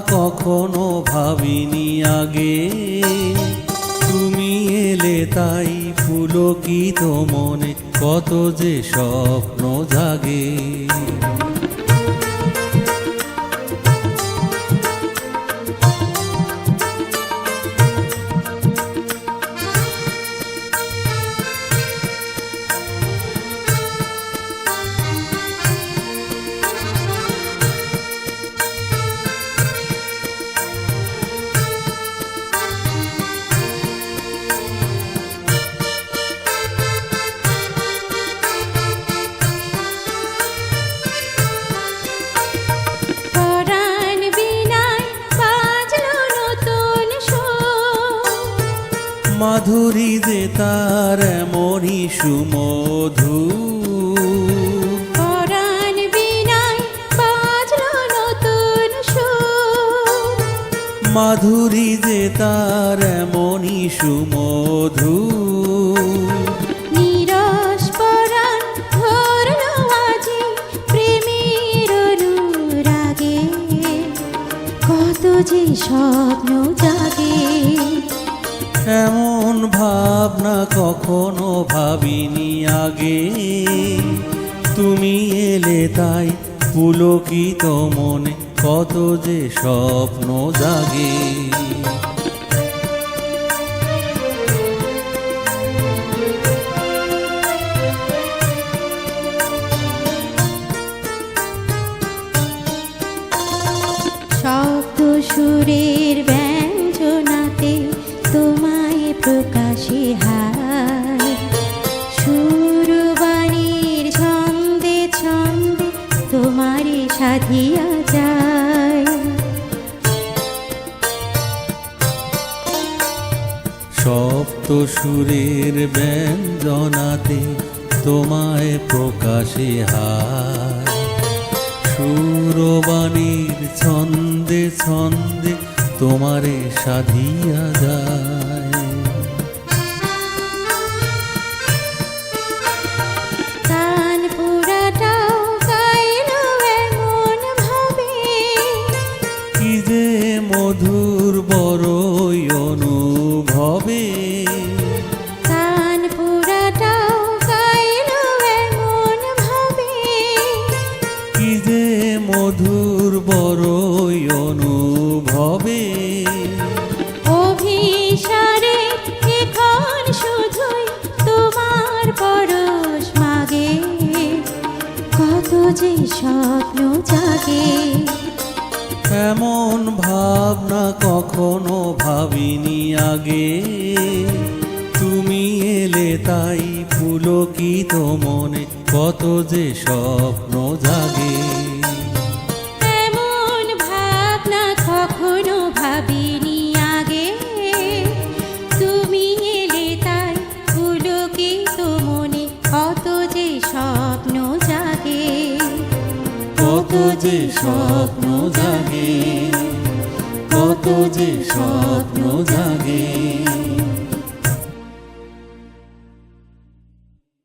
কখনো ভাবিনি আগে। তুমি এলে তাই পুলকিত মনে কত যে স্বপ্ন জাগে। মাধুরী যে তার এমনই সুমধু। মাধুরী যে তার এমনই সুমধু। যে স্বপ্ন জাগে। এমন ভাবনা কখনো ভাবিনি আগে। তুমি এলে তাই পুলকিত মনে কত যে স্বপ্ন জাগে। শব্দ প্রকাশে হায়। সুরবাণীর ছন্দে ছন্দে তোমারে সাধিয়া যায়। সপ্ত সুরের ব্যঞ্জনাতে তোমায় প্রকাশে হায়। সুরবাণীর ছন্দে ছন্দে তোমারে সাধিয়া যায়। মধুর বড়ই অনুভবে। কান পুরাটাও গাইলো এমন ভাবে। কি যে মধুর বড়ই অনুভবে। অভিসারে এখন শুধুই তোমার পরশ মাগে। কত যে স্বপ্ন জাগে। এমন ভাবনা কখনো ভাবিনি আগে। তুমি এলে তাই পুলকিত মনে, কত যে স্বপ্ন জাগে। এমন ভাবনা কখনো ভাবিনি যে স্বপ্ন জাগে কত যে স্বপ্ন জাগে।